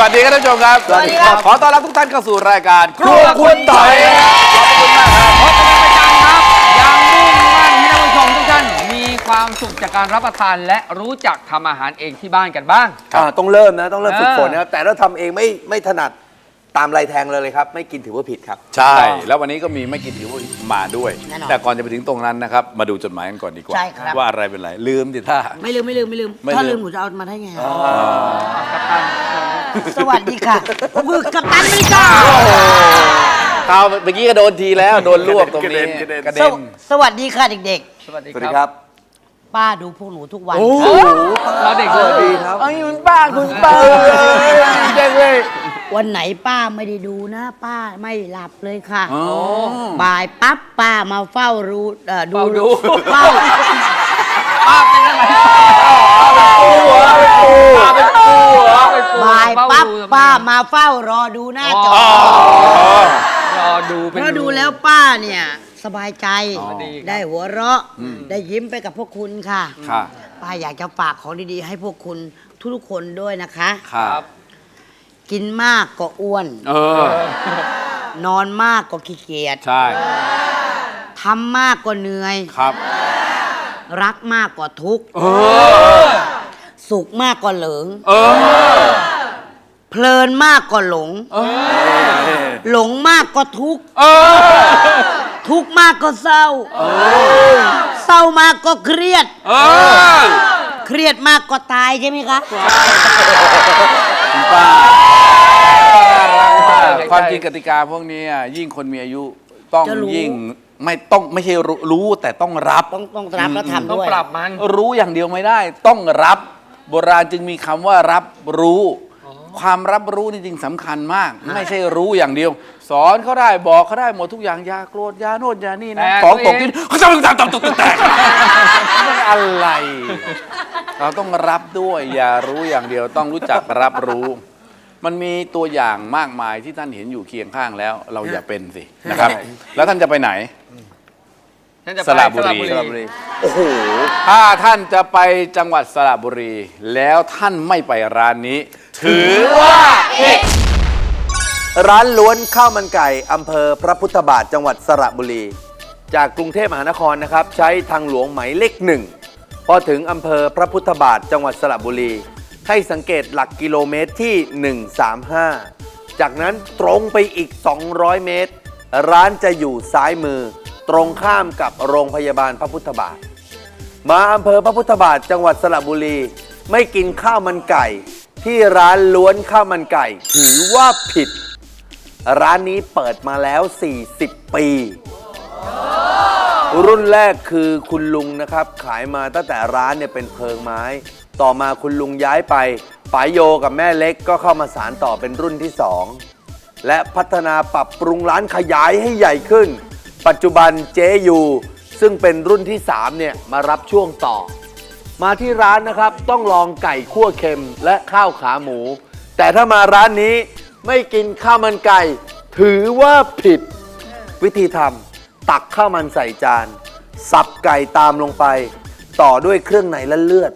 สวัสดีครับท่านผู้ชมครับ สวัสดีครับ ขอต้อนรับทุกท่านเข้าสู่รายการครัวคุณต่อยขอบคุณมากครับพบกันเป็นประจำครับยังมุ่งมั่นให้ท่านผู้ชมทุกท่านมีความสุขจากการรับประทานและรู้จักทำอาหารเองที่บ้านกันบ้าง อ่าต้องเริ่มนะ ต้องเริ่มฝึกฝนเออนะครับแต่ถ้าทำเองไม่ไม่ถนัด ตามลายแทงเลยเลยครับ ไม่กินถือว่าผิดครับ ใช่ แล้ววันนี้ก็มีไม่กี่ถือว่ามาด้วย แน่นอนแต่ก่อนจะไปถึงตรงนั้นนะครับ มาดูจดหมายกันก่อนดีกว่า ใช่ครับ ว่าอะไรเป็นไร ลืมดิท่า ไม่ลืมไม่ลืมไม่ลืม ไม่ถ้าลืลืมมหนูจะเอามาได้ไงอะสวัสดีค่ะผมคือกัปตันอเมริกาเท้าเมื่อกี้ก็โดนทีแล้ว โดนรวบตรงนี้กระเด็นกระสเด็วนสวัสดีค่ะเด็กสวัสดีสวัสดีคครัรับบๆ ป้าดูพวกหนูทุกวันโอ้โหเราเด็กสเลวัสดียครับไอ้คุณป้าคุณป้าเด็กเลยวันไหนป้าไม่ได้ดูนะ ป้าไม่หลับเลยค่ะอ๋อ บ่ายปั๊บป้ามาเฝ้ารู้เอ่อดูเฝ้าดู เฝ้าป้าเป็นอะไรบ่ายปั๊บป้ามาเฝ้ารอดูหน้าจอรอดูเป็นเพราะดูแล้วป้าเนี่ย สบายใจ อ๋อดีครับได้หัวเราะ ได้ยิ้มไปกับพวกคุณค่ะ ค่ะป้าอยากจะฝากของดีๆ ให้พวกคุณทุกๆคนด้วยนะคะครับ กินมากก็อ้วน เออ นอนมากก็ขี้เกียจใช่ ทำมากก็เหนื่อย ครับ รักมากก็ทุกข์เออ สุขมากก็เหลิง เออ เพลินมากก็หลงหลงมากก็ทุกข์ เออ ทุกข์มากก็เศร้า เศร้ามากก็เครียด เออเครียดมากก็ตายใช่ไหมคะ คุณป้าน่ารักมากความจริงกติกาพวกนี้อะยิ่งคนมีอายุต้องจะรู้ ยิ่งไม่ต้องไม่ใช่รู้รู้แต่ต้องรับ ต้องต้องรับแล้วทำต้องด้วย ปรับมัน รู้อย่างเดียวไม่ได้ ต้องรับ โบราณจึงมีคำว่ารับรู้ ความรับรู้นี่จริงสำคัญมาก ไม่ใช่รู้อย่างเดียว สอนเขาได้บอกเขาได้หมดทุกอย่างอยาโกรธอยาโน่นอยานี่นะแต่ของตกตัวเองที่เขาจะมันตกตกตกแตกมันอะไร เราต้องรับด้วยอย่ารู้อย่างเดียวต้องรู้จักรับรู้ มันมีตัวอย่างมากมายที่ท่านเห็นอยู่เคียงข้างแล้ว เราอย่าเป็นสินะครับ แล้วท่านจะไปไหน ฉันจะไปสระบุรี สระบุรี โอ้โห ถ้าท่านจะไปจังหวัดสระบุรี แล้วท่านไม่ไปร้านนี้ ถือว่าร้านล้วนข้าวมันไก่อำเภอพระพุทธบาทจังหวัดสระบุรี จากกรุงเทพมหานครนะครับ ใช้ทางหลวงหมายเลขหนึ่งพอถึงอำเภอพระพุทธบาทจังหวัดสระบุรี ให้สังเกตหลักกิโลเมตรที่ 135 จากนั้นตรงไปอีก 200 เมตร ร้านจะอยู่ซ้ายมือ ตรงข้ามกับโรงพยาบาลพระพุทธบาท มาอำเภอพระพุทธบาทจังหวัดสระบุรี ไม่กินข้าวมันไก่ ที่ร้านล้วนข้าวมันไก่ ถือว่าผิด ร้านนี้เปิดมาแล้ว 40 ปี รุ่นแรกคือคุณลุงนะครับ ขายมาตั้งแต่ร้านเนี่ยเป็นเพิงไม้ ต่อมาคุณลุงย้ายไปป๋ายโยกับแม่เล็กก็เข้ามาสารต่อเป็นรุ่นที่2และพัฒนาปรับปรุงร้านขยายให้ใหญ่ขึ้น ปัจจุบันเจยูซึ่งเป็นรุ่นที่ 3 เนี่ย มารับช่วงต่อ มาที่ร้านนะครับต้องลองไก่คั่วเค็มและข้าวขาหมู แต่ถ้ามาร้านนี้ไม่กินข้าวมันไก่ ถือว่าผิด วิธีทำตักข้าวมันใส่จาน สับไก่ตามลงไป ต่อด้วยเครื่องในและเลือด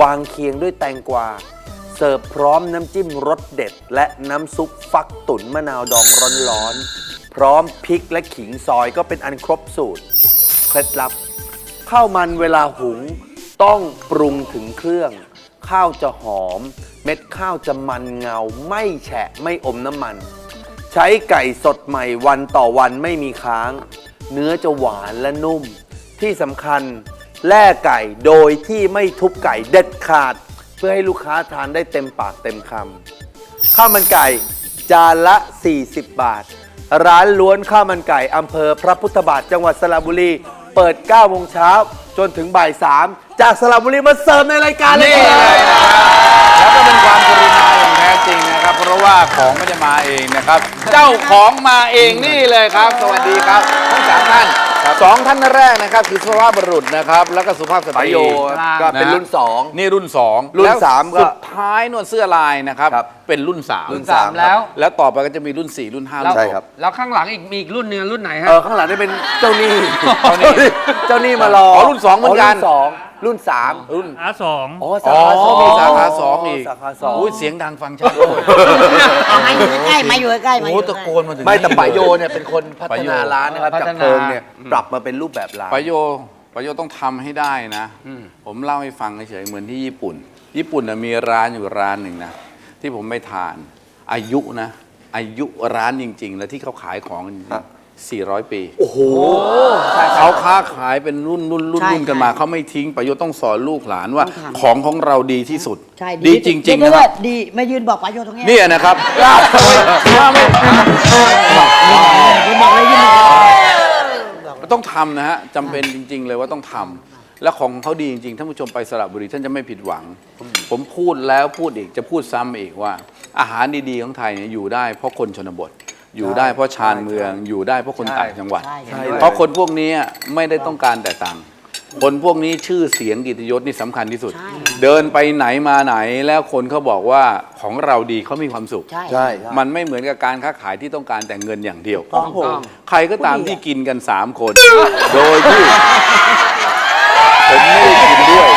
วางเคียงด้วยแตงกวา เสิร์ฟพร้อมน้ำจิ้มรสเด็ด และน้ำซุปฟักตุ๋นมะนาวดองร้อนๆ พร้อมพริกและขิงซอยก็เป็นอันครบสูตร เคล็ดลับ ข้าวมันเวลาหุงต้องปรุงถึงเครื่อง ข้าวจะหอม เม็ดข้าวจะมันเงา ไม่แฉะไม่อมน้ำมัน ใช้ไก่สดใหม่วันต่อวันไม่มีค้าง เนื้อจะหวานและนุ่ม ที่สำคัญแล่ไก่โดยที่ไม่ทุบไก่เด็ดขาด เพื่อให้ลูกค้าทานได้เต็มปากเต็มคำข้าวมันไก่จานละ 40 บาท ร้านล้วนข้าวมันไก่อำเภอพระพุทธบาทจังหวัดสระบุรี เปิด9โมงเช้าจนถึงบ่าย3จากสระบุรีมาเสิร์ฟในรายการเลยนี่ครับยนะแล้วก็เป็นความกรุณาอย่างแท้จริงนะครับ เพราะว่าของไม่ได้มาเองนะครับ เจ้าของมาเองนี่เลยครับ สวัสดีครับทั้งสามท่าน สองท่านแรกนะครับคือสุภาพบุรุษนะครับ แล้วก็สุภาพสตปารีโยก็เป็นรุ่นนี่รุ่นสองรุ่นแล้วสามก็สุดท้ายนวดเสื้อลายนะครับ ครับเป็นรุ่นสามรุ่นสามแล้ว แล้วต่อไปก็จะมีรุ่นสี่รุ่นห้าแล้วใช่ ครับ แล้วข้างหลังอีกมีอีกรุ่นหนึงรุ่นไหนฮะ เออข้างหลังนี่เป็นเจ้าหนี้เจ้าหนี้เจ้าหนี้มารออ๋อรุ่นสองเหมือนกัน รุ่นสอง รุ่นสามรุ่นอาสองอ๋ออ๋สาอขาสองมีสาขาสองอีกสาขาสองอุ้ยเสียงดังฟังชัดด้วยเอามาอยู่ใกล้ๆมาอยู่ใกล้ๆมาโอ้อยู่ตะใกโกล้นมาถึง ไม่แต่นี่ปะโยเนี่ยเป็นคนพัฒปะโยนาร้านนะครับพัจากฒนาเพลิงเนี่ยปรับมาเป็นรูปแบบร้าน ปะโยปะโยต้องทำให้ได้นะ ผมเล่าให้ฟังเฉยๆเหมือนที่ญี่ปุ่น ญี่ปุ่นน่ะมีร้านอยู่ร้านหนึ่งนะ ที่ผมไปทานอายุนะ อายุร้านจริง ๆ แล้วที่เขาขายของจริงๆ 400 ปี โอ้โหเขาค้าขายเป็นรุ่นรุ่นรุ่นรุ่นกันมาเขาไม่ทิ้งประโยชน์ต้องสอนลูกหลานว่าของของเราดีที่สุด ใช่ดีจริงๆนะนะครับดีมายืนบอกปาโยตรงเนี้ยเนี่ยนะครับยืนบอกเลยยืนบอกเลย ต้องทำนะฮะจำเป็นจริง ๆ เลยว่าต้องทำและของเขาดีจริงๆท่านผู้ชมไปสระบุรีท่านจะไม่ผิดหวัง ผมพูดแล้วพูดอีกจะพูดซ้ำอีกว่า อาหารดีๆของไทยเนี่ยอยู่ได้เพราะคนชนบท อยู่ได้เพราะชานเมือง อยู่ได้เพราะคนต่างจังหวัด ใช่ใช่เพราะคนพวกนี้ไม่ได้ต้องการแต่ตังค์คนพวกนี้ชื่อเสียงกิตยศนี่สำคัญที่สุด เดินไปไหนมาไหนแล้วคนเขาบอกว่าของเราดีเขามีความสุข ใช่ ใช่มันไม่เหมือนกับการค้าขายที่ต้องการแต่เงินอย่างเดียวครับผม ใครก็ตามที่กินกันสามคน โดยที่ผมไม่ได้กินด้วย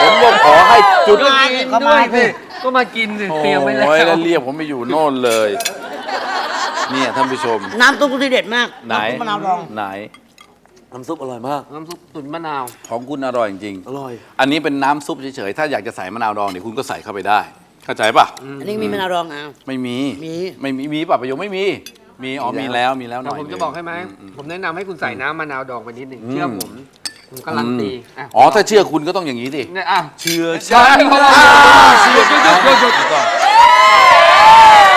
ผมก็ขอให้จุด ก็กินด้วยสิก็มากินสิเตรียมไว้แล้วโอ้ยแล้วเรียกผมไปอยู่โน่นเลย เนี่ยท่านผู้ชม น้ำตุ๊กที่เด็ดมากไหนำซุปมะนาวดองไหน น้ำซุปอร่อยมาก น้ำซุปตุ๋นมะนาว ของคุณอร่อยจริงอร่อย อันนี้เป็นน้ำซุปเฉยๆ ถ้าอยากจะใส่มะนาวดองเนี่ยคุณก็ใส่เข้าไปได้ เข้าใจป่ะ อันนี้มีมะนาวดองอะ ไม่มี มี ไม่มี มีป่ะประโยคไม่มี มีอ๋อมีแล้วมีแล้วหแต่น่อยผมจะนึงบอกให้ไหม ผมแนะนำให้คุณใส่น้ำมะนาวดองไปนิดหนึ่งเชื่อผมผมการันตีะอ๋อถ้าเชื่อคุณก็ต้องอย่างนี้สิเนี่ยอะเชื่อใช่เพราะว่าเชื่อหยุดหยุดหยุดหยุดแล้วผมเพล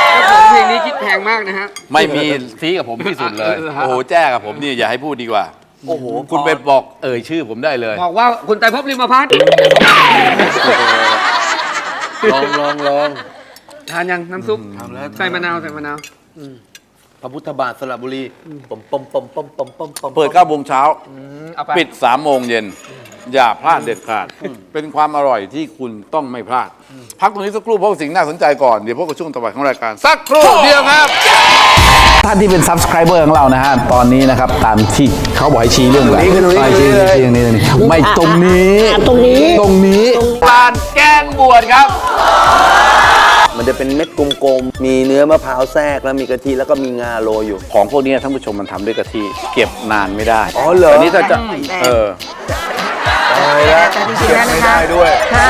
งนี้คิดแพงมากนะฮะ ไม่มีซีกับผมที่สุดเลยเออฮะโอ้โหแจ้กับผมนี่อย่าให้พูดดีกว่า โอ้โห คุณไปบอกเอ่ยชื่อผมได้เลยบอกว่าคุณไตรภพริมพัฒน์ลองลองลองทานยังน้ำซุปทำแล้วใส่มะนาวใส่มะนาวพระพุทธบาทสระบุรีปมปมปมปมปมปมปมเปิด9โมงเช้าเอาไปปิด3โมงเย็น อย่าพลาดเด็ดขาด เป็นความอร่อยที่คุณต้องไม่พลาด พักตรงนี้สักครู่เพราะว่าสิ่งน่าสนใจก่อน เดี๋ยวพบกับช่วงต่อไปของรายการสักครู่เดียวครับ ท่านที่เป็น subscriber ของเรานะฮะ ตอนนี้นะครับ ตามที่เขาบอกให้ชี้เรื่องอะไรตรงนี้ไปชี้ชี้ตรงนี้ตรงนี้ไม่ตรงนี้อะตรงนี้ ตรงนี้ ลานแกงบวชครับ มันจะเป็นเม็ดกลมๆ มีเนื้อมะพร้าวแทรกแล้วมีกะทิแล้วก็มีงาโรยอยู่ ของพวกนี้ท่านผู้ชมมันทำด้วยกะทิเก็บนานไม่ได้อ๋อเหรอนนี้ถ้าจะเออตายแล้วแต่จริงๆแล้วนะคะไม่ได้ด้วยถ้า